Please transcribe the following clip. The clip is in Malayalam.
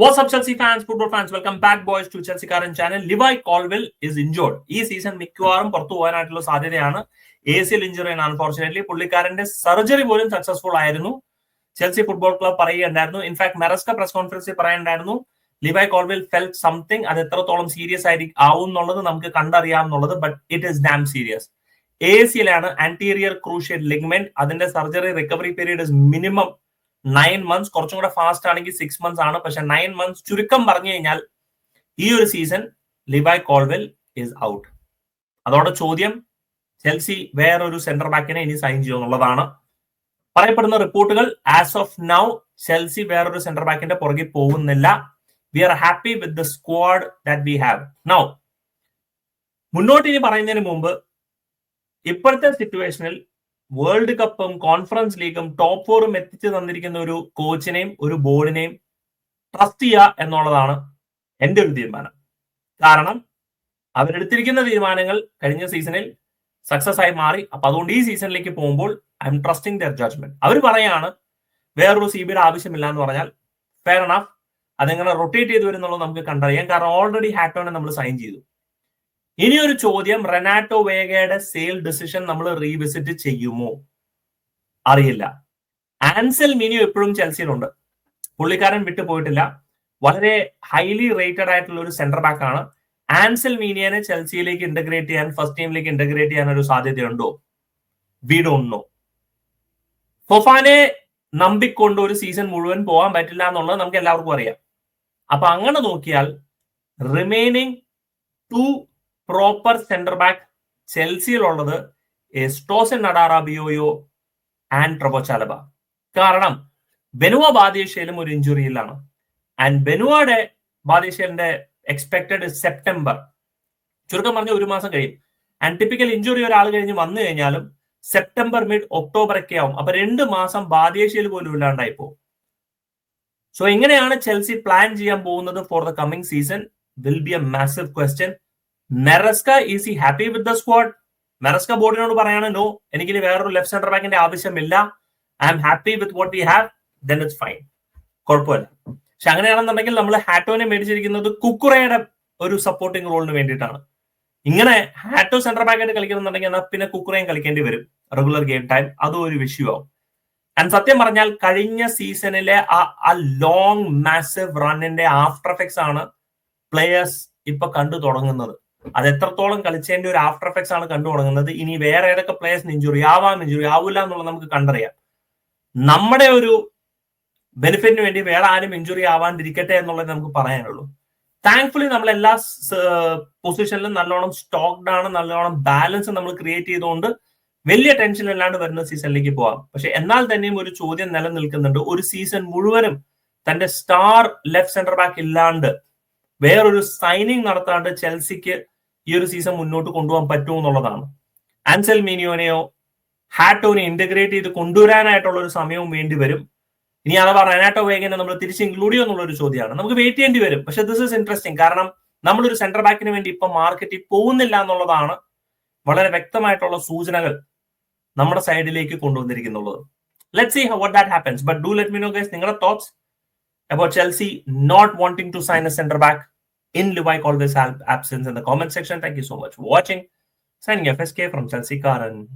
What's up, Chelsea fans, football fans? Welcome back, boys, to Chelsea Current channel. Levi Colwill is injured ഈ സീസൺ മിക്കവാറും പുറത്തു പോകാനായിട്ടുള്ള സാധ്യതയാണ്. A C L injury unfortunately പുള്ളിക്കാരന്റെ സർജറി പോലും സക്സസ്ഫുൾ ആയിരുന്നു. ചെൽസി ഫുട്ബോൾ ക്ലബ് പറയുകയുണ്ടായിരുന്നു. ഇൻഫാക്ട് മെറസ്ക പ്രസ് കോൺഫറൻസിൽ പറയാനുണ്ടായിരുന്നു ലിവൈ കോൾവിൽ ഫെൽ സംതിങ് അത് എത്രത്തോളം സീരിയസ് ആയിരിക്കും ആവും എന്നുള്ളത് നമുക്ക് കണ്ടറിയാം എന്നുള്ളത് but it is damn serious A C ആണ് ആന്റീരിയർ ക്രൂഷ്യൽ ലിഗ്മെന്റ് അതിന്റെ surgery recovery period is minimum nine months കുറച്ചും കൂടെ ഫാസ്റ്റ് ആണെങ്കിൽ സിക്സ് മന്ത്സ് ആണ്. പക്ഷെ നയൻ മന്ത്സ് ചുരുക്കം പറഞ്ഞു കഴിഞ്ഞാൽ ഈ ഒരു season Levi Colwill is out അതോടെ ചോദ്യം ചെൽസി വേറൊരു സെന്റർ ബാക്കിനെ ഇനി സൈൻ ചെയ്യുമെന്നുള്ളതാണ് പറയപ്പെടുന്ന റിപ്പോർട്ടുകൾ ആസ് ഓഫ് നൗ ചെൽസി വേറൊരു സെന്റർ ബാക്കിന്റെ പുറകെ പോകുന്നില്ല. We are happy with the squad that we have now മുന്നോട്ട് ഇനി പറയുന്നതിന് മുമ്പ് ഇപ്പോഴത്തെ സിറ്റുവേഷനിൽ വേൾഡ് കപ്പും കോൺഫറൻസ് ലീഗും ടോപ്പ് ഫോറും എത്തിച്ചു തന്നിരിക്കുന്ന ഒരു കോച്ചിനെയും ഒരു ബോർഡിനെയും ട്രസ്റ്റ് ചെയ്യുക എന്നുള്ളതാണ് എന്റെ ഒരു തീരുമാനം. കാരണം അവരെടുത്തിരിക്കുന്ന തീരുമാനങ്ങൾ കഴിഞ്ഞ സീസണിൽ സക്സസ് ആയി മാറി. അപ്പൊ അതുകൊണ്ട് ഈ സീസണിലേക്ക് പോകുമ്പോൾ I'm trusting their judgement അവർ പറയാണ് വേറൊരു സി ബിയുടെ ആവശ്യമില്ല എന്ന് പറഞ്ഞാൽ ഫെയർ എനഫ് അതെങ്ങനെ റൊട്ടേറ്റ് ചെയ്തു വരുന്നുള്ളത് നമുക്ക് കണ്ടറിയാം. കാരണം ഓൾറെഡി ഹാറ്റോനെ നമ്മൾ സൈൻ ചെയ്തു. ഇനി ഒരു ചോദ്യം റെനാറ്റോ വേഗയുടെ സെയിൽ ഡിസിഷൻ നമ്മൾ റീവിസിറ്റ് ചെയ്യുമോ? അറിയില്ല. ആൻസൽ മിനിയോ എപ്പോഴും ചെൽസിയിലുണ്ട്. പുള്ളിക്കാരൻ വിട്ടു പോയിട്ടില്ല. വളരെ ഹൈലി റേറ്റഡ് ആയിട്ടുള്ള ഒരു സെന്റർ ബാക്ക് ആണ്. ആൻസൽ മീനിയനെ ചെൽസിയിലേക്ക് ഇന്റഗ്രേറ്റ് ചെയ്യാൻ ഫസ്റ്റ് ടീമിലേക്ക് ഇന്റഗ്രേറ്റ് ചെയ്യാൻ ഒരു സാധ്യതയുണ്ടോ? വി ഡോണ്ട് നോ ഫൊഫാനെ നമ്പിക്കൊണ്ട് ഒരു സീസൺ മുഴുവൻ പോകാൻ പറ്റില്ല എന്നുള്ളത് നമുക്ക് എല്ലാവർക്കും അറിയാം. അപ്പൊ അങ്ങനെ നോക്കിയാൽ remaining two proper centre back ചെൽസിയിലുള്ളത് എസ്റ്റോസൻ നടാറാബിയോയോ ആൻഡ് ട്രബോ ചാലബ കാരണം ബെനുവ ബാദേശയിലും ഒരു ഇഞ്ചുറിയിലാണ് ആൻഡ് ബെനുവയുടെ ബാദേശലിന്റെ എക്സ്പെക്ടഡ് സെപ്റ്റംബർ ചുരുക്കം പറഞ്ഞ ഒരു മാസം കഴിയും. ആൻഡ് ടിപ്പിക്കൽ ഇഞ്ചുറി ഒരാൾ കഴിഞ്ഞ് വന്നു കഴിഞ്ഞാലും സെപ്റ്റംബർ മിഡ് ഒക്ടോബർ ഒക്കെ ആവും. അപ്പൊ രണ്ട് മാസം ബാദേശയിൽ പോലും ഇല്ലാണ്ടായി പോകും സോ എങ്ങനെയാണ് ചെൽസി പ്ലാൻ ചെയ്യാൻ പോകുന്നത് for the coming season will be a massive question Maresca is he happy with the squad Maresca ബോർഡിനോട് പറയാണ് നോ എനിക്ക് വേറൊരു ലെഫ്റ്റ് സെന്റർ ബാക്കിന്റെ ആവശ്യമില്ല. I'm happy with what we have then it's fine കുഴപ്പമില്ല. പക്ഷെ അങ്ങനെയാണെന്നുണ്ടെങ്കിൽ നമ്മൾ ഹാറ്റോനെ മേടിച്ചിരിക്കുന്നത് കുക്കുറയുടെ ഒരു സപ്പോർട്ടിംഗ് റോളിന് വേണ്ടിയിട്ടാണ്. ഇങ്ങനെ ഹാറ്റോ സെന്റർ ബാക്ക് ആയിട്ട് കളിക്കുന്നുണ്ടെങ്കിൽ എന്നാൽ പിന്നെ കുക്കുറയും കളിക്കേണ്ടി വരും. റെഗുലർ ഗെയിം ടൈം അതും ഒരു വിഷയമാവും ആൻഡ് സത്യം പറഞ്ഞാൽ കഴിഞ്ഞ സീസണിലെ ആ ലോങ് മാസീവ് റണ്ണിന്റെ ആഫ്റ്റർ എഫക്ട്സ് ആണ് പ്ലേയേഴ്സ് ഇപ്പൊ കണ്ടു തുടങ്ങുന്നത്. അത് എത്രത്തോളം കളിച്ചതിന്റെ ഒരു ആഫ്റ്റർ എഫക്ട്സ് ആണ് കണ്ടു തുടങ്ങുന്നത്? ഇനി വേറെ ഏതൊക്കെ പ്ലേയേഴ്സിന് ഇഞ്ചുറി ആവാം ഇഞ്ചുറി ആവില്ല എന്നുള്ളത് നമുക്ക് കണ്ടറിയാം. നമ്മുടെ ഒരു ബെനിഫിറ്റിന് വേണ്ടി വേറെ ആരും ഇഞ്ചുറി ആവാണ്ടിരിക്കട്ടെ എന്നുള്ളത് നമുക്ക് പറയാനുള്ളൂ. താങ്ക്ഫുള്ളി നമ്മൾ എല്ലാ പൊസിഷനിലും നല്ലോണം സ്റ്റോക്ഡ് ആണ് നല്ലോണം ബാലൻസ് നമ്മൾ ക്രിയേറ്റ് ചെയ്തുകൊണ്ട് വലിയ ടെൻഷൻ ഇല്ലാണ്ട് വരുന്ന സീസണിലേക്ക് പോവാം. പക്ഷെ എന്നാൽ തന്നെയും ഒരു ചോദ്യം നിലനിൽക്കുന്നുണ്ട്. ഒരു സീസൺ മുഴുവനും തന്റെ സ്റ്റാർ ലെഫ്റ്റ് സെന്റർ ബാക്ക് ഇല്ലാണ്ട് വേറൊരു സൈനിങ് നടത്താണ്ട് ചെൽസിക്ക് ഈ ഒരു സീസൺ മുന്നോട്ട് കൊണ്ടുപോകാൻ പറ്റുമോ എന്നുള്ളതാണ്. ആൻസൽ മീനിയോനെയോ ഹാറ്റോനെ ഇന്റഗ്രേറ്റ് ചെയ്ത് കൊണ്ടുവരാനായിട്ടുള്ള ഒരു സമയവും വേണ്ടി വരും. ഇനി അഥവാ റെനാട്ടോ വേഗനെ നമ്മൾ തിരിച്ച് ഇൻക്ലൂഡ് ചെയ്യുമോ എന്നുള്ള ഒരു ചോദ്യമാണ്. നമുക്ക് വെയിറ്റ് ചെയ്യേണ്ടി വരും. പക്ഷെ ദിസ് ഇസ് ഇൻട്രസ്റ്റിംഗ് കാരണം നമ്മളൊരു സെന്റർ ബാക്കിന് വേണ്ടി ഇപ്പൊ മാർക്കറ്റിൽ പോകുന്നില്ല എന്നുള്ളതാണ് വളരെ വ്യക്തമായിട്ടുള്ള സൂചനകൾ നമ്മുടെ സൈഡിലേക്ക് കൊണ്ടുവന്നിരിക്കുന്നുള്ളത്. Let see what that happens but do let me know guys നിങ്ങളുടെ thoughts about Chelsea not wanting to sign a centre back in Levi Colville's absence in the comment section. Thank you so much for watching. Signing FSK from Chelsea Karan.